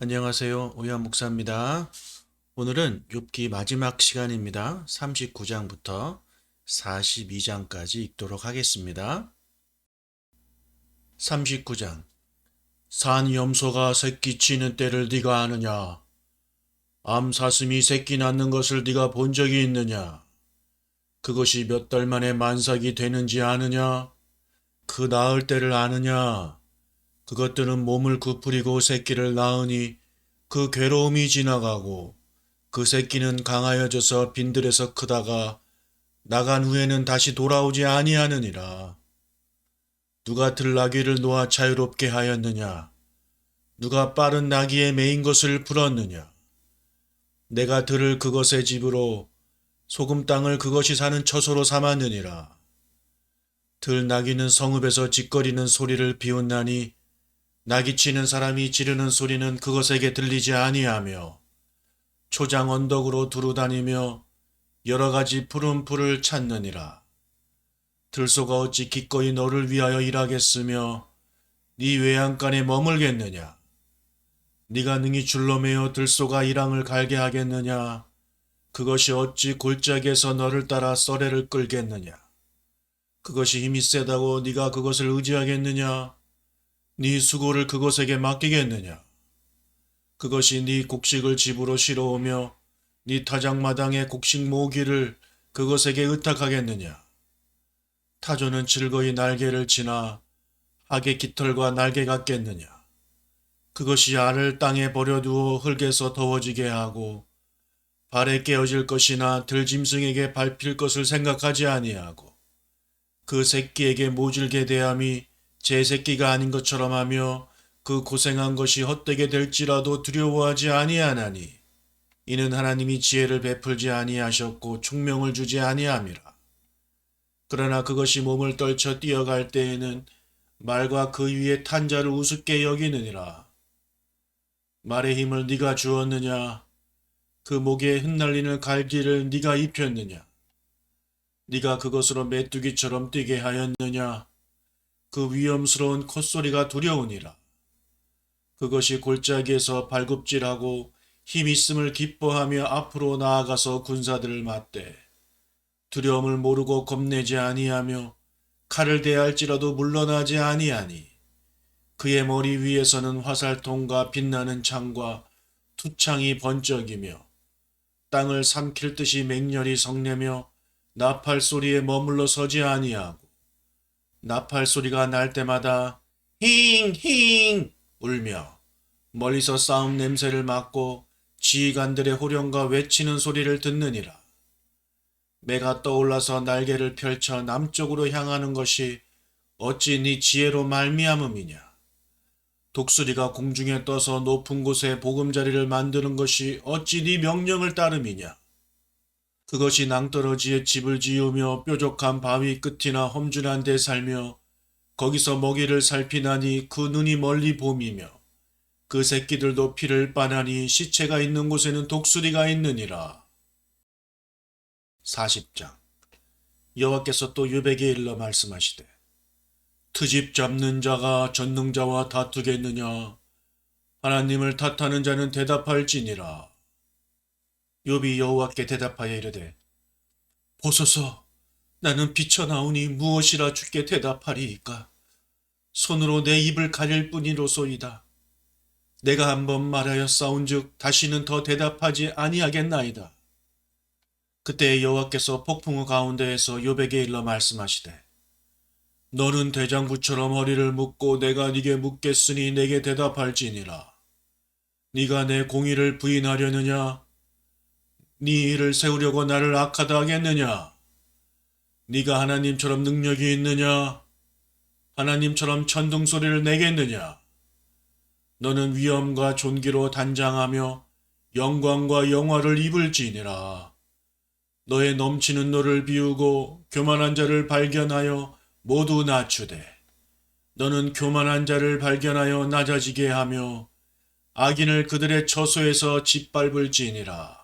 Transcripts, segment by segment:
안녕하세요. 오야 목사입니다. 오늘은 욥기 마지막 시간입니다. 39장부터 42장까지 읽도록 하겠습니다. 39장 산 염소가 새끼 치는 때를 네가 아느냐? 암 사슴이 새끼 낳는 것을 네가 본 적이 있느냐? 그것이 몇 달 만에 만삭이 되는지 아느냐? 그 낳을 때를 아느냐? 그것들은 몸을 구부리고 새끼를 낳으니 그 괴로움이 지나가고 그 새끼는 강하여져서 빈들에서 크다가 나간 후에는 다시 돌아오지 아니하느니라. 누가 들나귀를 놓아 자유롭게 하였느냐? 누가 빠른 나귀에 매인 것을 풀었느냐? 내가 들을 그것의 집으로 소금 땅을 그것이 사는 처소로 삼았느니라. 들나귀는 성읍에서 짓거리는 소리를 비웃나니 나귀 치는 사람이 지르는 소리는 그것에게 들리지 아니하며 초장 언덕으로 두루 다니며 여러 가지 푸른 풀을 찾느니라. 들소가 어찌 기꺼이 너를 위하여 일하겠으며 네 외양간에 머물겠느냐? 네가 능히 줄로 매어 들소가 이랑을 갈게 하겠느냐? 그것이 어찌 골짜기에서 너를 따라 썰애를 끌겠느냐? 그것이 힘이 세다고 네가 그것을 의지하겠느냐? 네 수고를 그것에게 맡기겠느냐? 그것이 네 곡식을 집으로 실어오며 네 타작마당의 곡식 모기를 그것에게 의탁하겠느냐? 타조는 즐거이 날개를 치나 하게 깃털과 날개 같겠느냐? 그것이 알을 땅에 버려두어 흙에서 더워지게 하고 발에 깨어질 것이나 들짐승에게 밟힐 것을 생각하지 아니하고 그 새끼에게 모질게 대함이 제 새끼가 아닌 것처럼 하며 그 고생한 것이 헛되게 될지라도 두려워하지 아니하나니 이는 하나님이 지혜를 베풀지 아니하셨고 총명을 주지 아니함이라. 그러나 그것이 몸을 떨쳐 뛰어갈 때에는 말과 그 위에 탄 자를 우습게 여기느니라. 말의 힘을 네가 주었느냐? 그 목에 흩날리는 갈기를 네가 입혔느냐? 네가 그것으로 메뚜기처럼 뛰게 하였느냐? 그 위험스러운 콧소리가 두려우니라. 그것이 골짜기에서 발굽질하고 힘 있음을 기뻐하며 앞으로 나아가서 군사들을 맞대. 두려움을 모르고 겁내지 아니하며 칼을 대할지라도 물러나지 아니하니 그의 머리 위에서는 화살통과 빛나는 창과 투창이 번쩍이며 땅을 삼킬 듯이 맹렬히 성내며 나팔 소리에 머물러 서지 아니하고 나팔 소리가 날 때마다 힝힝 울며 멀리서 싸움 냄새를 맡고 지휘관들의 호령과 외치는 소리를 듣느니라. 매가 떠올라서 날개를 펼쳐 남쪽으로 향하는 것이 어찌 네 지혜로 말미암음이냐. 독수리가 공중에 떠서 높은 곳에 보금자리를 만드는 것이 어찌 네 명령을 따름이냐. 그것이 낭떠러지에 집을 지으며 뾰족한 바위 끝이나 험준한 데 살며 거기서 먹이를 살피나니 그 눈이 멀리 봄이며 그 새끼들도 피를 빠나니 시체가 있는 곳에는 독수리가 있느니라. 40장 여호와께서 또 유백에 일러 말씀하시되 트집 잡는 자가 전능자와 다투겠느냐 하나님을 탓하는 자는 대답할지니라. 욥이 여호와께 대답하여 이르되 보소서 나는 비쳐나오니 무엇이라 주께 대답하리이까? 손으로 내 입을 가릴 뿐이로소이다. 내가 한번 말하여 싸운즉 다시는 더 대답하지 아니하겠나이다. 그때 여호와께서 폭풍우 가운데에서 욥에게 일러 말씀하시되 너는 대장부처럼 허리를 묶고 내가 네게 묻겠으니 내게 대답할지니라. 네가 내 공의를 부인하려느냐 네 일을 세우려고 나를 악하다 하겠느냐? 네가 하나님처럼 능력이 있느냐? 하나님처럼 천둥 소리를 내겠느냐? 너는 위엄과 존귀로 단장하며 영광과 영화를 입을지니라. 너의 넘치는 노를 비우고 교만한 자를 발견하여 모두 낮추되 너는 교만한 자를 발견하여 낮아지게 하며 악인을 그들의 처소에서 짓밟을지니라.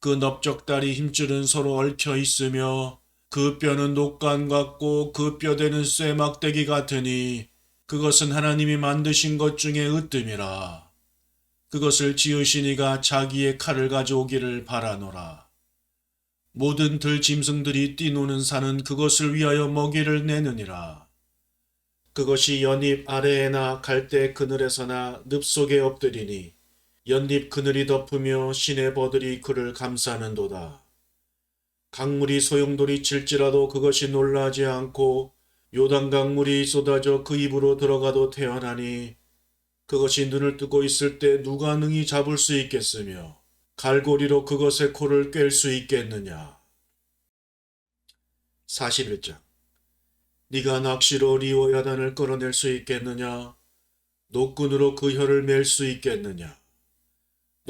그 넓적다리 힘줄은 서로 얽혀 있으며 그 뼈는 녹간 같고 그 뼈대는 쇠막대기 같으니 그것은 하나님이 만드신 것 중에 으뜸이라. 그것을 지으신 이가 자기의 칼을 가져오기를 바라노라. 모든 들 짐승들이 뛰노는 산은 그것을 위하여 먹이를 내느니라. 그것이 연잎 아래에나 갈대 그늘에서나 늪 속에 엎드리니 연잎 그늘이 덮으며 시내 버들이 그를 감싸는도다. 강물이 소용돌이 칠지라도 그것이 놀라지 않고 요단 강물이 쏟아져 그 입으로 들어가도 태어나니 그것이 눈을 뜨고 있을 때 누가 능히 잡을 수 있겠으며 갈고리로 그것의 코를 꿰수 있겠느냐. 41장 네가 낚시로 리워야단을 끌어낼 수 있겠느냐? 노끈으로 그 혀를 맬 수 있겠느냐?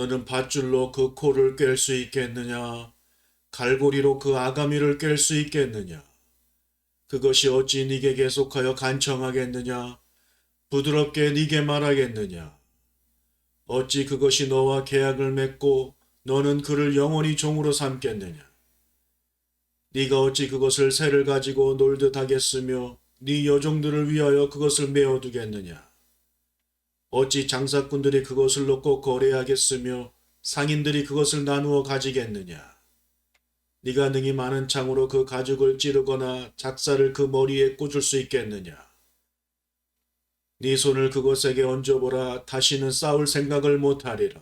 너는 밧줄로 그 코를 꿰수 있겠느냐? 갈고리로 그 아가미를 꿰수 있겠느냐? 그것이 어찌 네게 계속하여 간청하겠느냐? 부드럽게 네게 말하겠느냐? 어찌 그것이 너와 계약을 맺고 너는 그를 영원히 종으로 삼겠느냐? 네가 어찌 그것을 새를 가지고 놀듯 하겠으며 네 여종들을 위하여 그것을 메어두겠느냐? 어찌 장사꾼들이 그것을 놓고 거래하겠으며 상인들이 그것을 나누어 가지겠느냐? 네가 능히 많은 창으로 그 가죽을 찌르거나 작사를 그 머리에 꽂을 수 있겠느냐? 네 손을 그것에게 얹어보라 다시는 싸울 생각을 못하리라.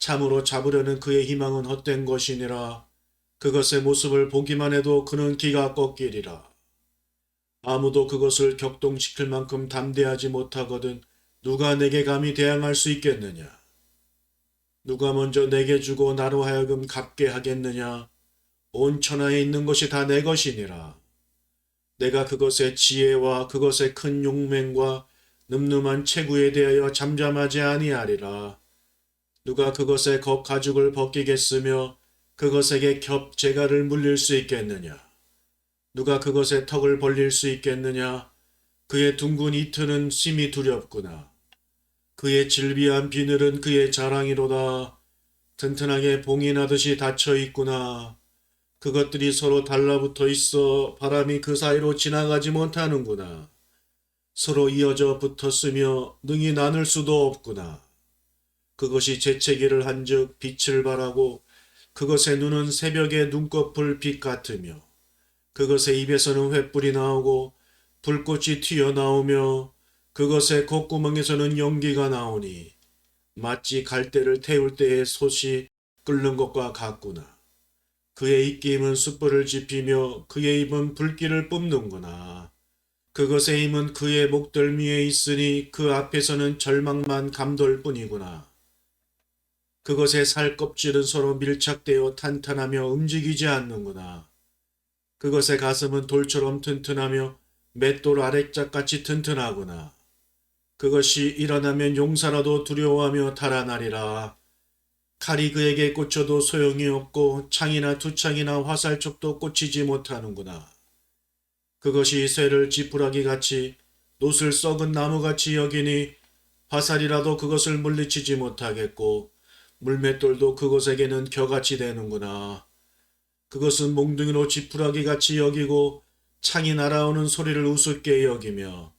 참으로 잡으려는 그의 희망은 헛된 것이니라. 그것의 모습을 보기만 해도 그는 기가 꺾이리라. 아무도 그것을 격동시킬 만큼 담대하지 못하거든 누가 내게 감히 대항할 수 있겠느냐? 누가 먼저 내게 주고 나로 하여금 갚게 하겠느냐? 온 천하에 있는 것이 다 내 것이니라. 내가 그것의 지혜와 그것의 큰 용맹과 늠름한 체구에 대하여 잠잠하지 아니하리라. 누가 그것의 겉 가죽을 벗기겠으며 그것에게 겹 재갈을 물릴 수 있겠느냐? 누가 그것의 턱을 벌릴 수 있겠느냐? 그의 둥근 이틀은 심히 두렵구나. 그의 질비한 비늘은 그의 자랑이로다. 튼튼하게 봉이 나듯이 닫혀 있구나. 그것들이 서로 달라붙어 있어 바람이 그 사이로 지나가지 못하는구나. 서로 이어져 붙었으며 능히 나눌 수도 없구나. 그것이 재채기를 한즉 빛을 발하고 그것의 눈은 새벽의 눈꺼풀 빛 같으며 그것의 입에서는 횃불이 나오고 불꽃이 튀어나오며 그것의 콧구멍에서는 연기가 나오니 마치 갈대를 태울 때의 솥이 끓는 것과 같구나. 그의 입김은 숯불을 지피며 그의 입은 불길을 뿜는구나. 그것의 힘은 그의 목덜미에 있으니 그 앞에서는 절망만 감돌 뿐이구나. 그것의 살 껍질은 서로 밀착되어 탄탄하며 움직이지 않는구나. 그것의 가슴은 돌처럼 튼튼하며 맷돌 아래짝같이 튼튼하구나. 그것이 일어나면 용사라도 두려워하며 달아나리라. 칼이 그에게 꽂혀도 소용이 없고 창이나 두창이나 화살촉도 꽂히지 못하는구나. 그것이 쇠를 지푸라기 같이 노을 썩은 나무같이 여기니 화살이라도 그것을 물리치지 못하겠고 물맷돌도 그것에게는 겨같이 되는구나. 그것은 몽둥이로 지푸라기 같이 여기고 창이 날아오는 소리를 우습게 여기며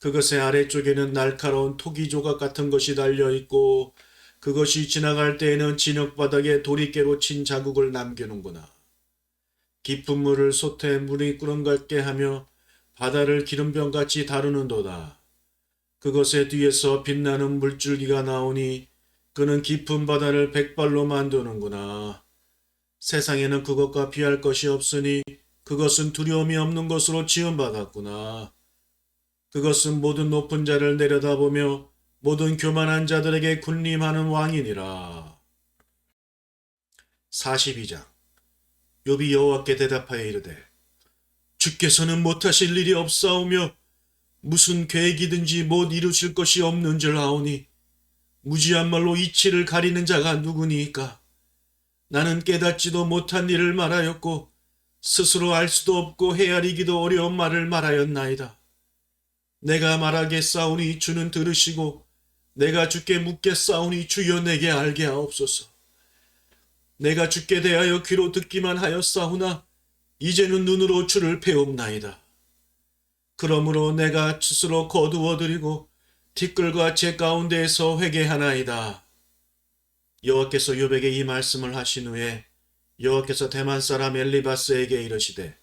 그것의 아래쪽에는 날카로운 토기 조각 같은 것이 달려 있고 그것이 지나갈 때에는 진흙 바닥에 도리깨로 친 자국을 남기는구나. 깊은 물을 솥에 물이 꾸렁갈게 하며 바다를 기름병같이 다루는도다. 그것의 뒤에서 빛나는 물줄기가 나오니 그는 깊은 바다를 백발로 만드는구나. 세상에는 그것과 비할 것이 없으니 그것은 두려움이 없는 것으로 지음받았구나. 그것은 모든 높은 자를 내려다보며 모든 교만한 자들에게 군림하는 왕이니라. 42장 욥이 여호와께 대답하여 이르되 주께서는 못하실 일이 없사오며 무슨 계획이든지 못 이루실 것이 없는 줄 아오니 무지한 말로 이치를 가리는 자가 누구니까? 나는 깨닫지도 못한 일을 말하였고 스스로 알 수도 없고 헤아리기도 어려운 말을 말하였나이다. 내가 말하겠사오니 주는 들으시고 내가 주께 묻겠사오니 주여 내게 알게 하옵소서. 내가 주께 대하여 귀로 듣기만 하였사오나 이제는 눈으로 주를 배웁나이다. 그러므로 내가 스스로 거두어드리고 티끌과 제 가운데에서 회개하나이다. 여호와께서 요백에 이 말씀을 하신 후에 여호와께서 대만 사람 엘리바스에게 이르시되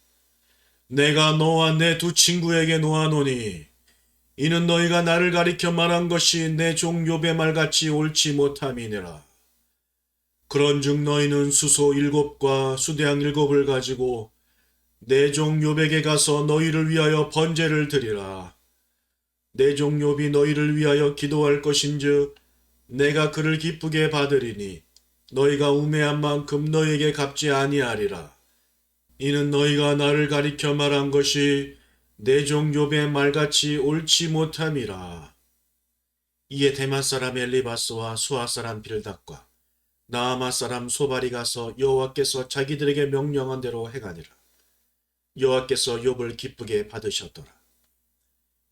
내가 너와 내 두 친구에게 놓아노니 이는 너희가 나를 가리켜 말한 것이 내 종 욥의 말같이 옳지 못함이니라. 그런즉 너희는 수소 일곱과 수대양 일곱을 가지고 내 종 욥에게 가서 너희를 위하여 번제를 드리라. 내 종 욥이 너희를 위하여 기도할 것인즉 내가 그를 기쁘게 받으리니 너희가 우매한 만큼 너희에게 갚지 아니하리라. 이는 너희가 나를 가리켜 말한 것이 내 종 욥의 말같이 옳지 못함이라. 이에 대만 사람 엘리바스와 수아 사람 빌닷과 나아마 사람 소발이 가서 여호와께서 자기들에게 명령한 대로 행하니라. 여호와께서 욥을 기쁘게 받으셨더라.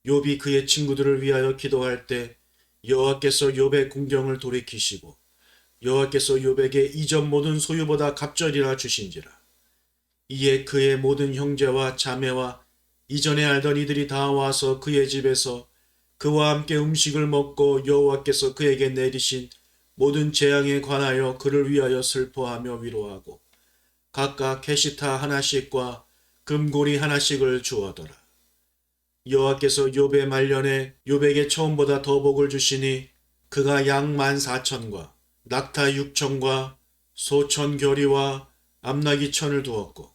욥이 그의 친구들을 위하여 기도할 때 여호와께서 욥의 궁경을 돌이키시고 여호와께서 욥에게 이전 모든 소유보다 갑절이라 주신지라. 이에 그의 모든 형제와 자매와 이전에 알던 이들이 다 와서 그의 집에서 그와 함께 음식을 먹고 여호와께서 그에게 내리신 모든 재앙에 관하여 그를 위하여 슬퍼하며 위로하고 각각 게시타 하나씩과 금고리 하나씩을 주어더라. 여호와께서 욥의 말년에 욥에게 처음보다 더 복을 주시니 그가 양만 사천과 낙타 육천과 소천 결이와 암나기 천을 두었고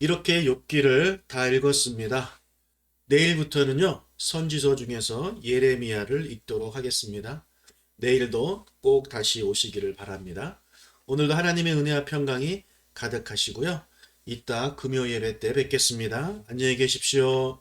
이렇게 욥기를 다 읽었습니다. 내일부터는요 선지서 중에서 예레미야를 읽도록 하겠습니다. 내일도 꼭 다시 오시기를 바랍니다. 오늘도 하나님의 은혜와 평강이 가득하시고요. 이따 금요 예배 때 뵙겠습니다. 안녕히 계십시오.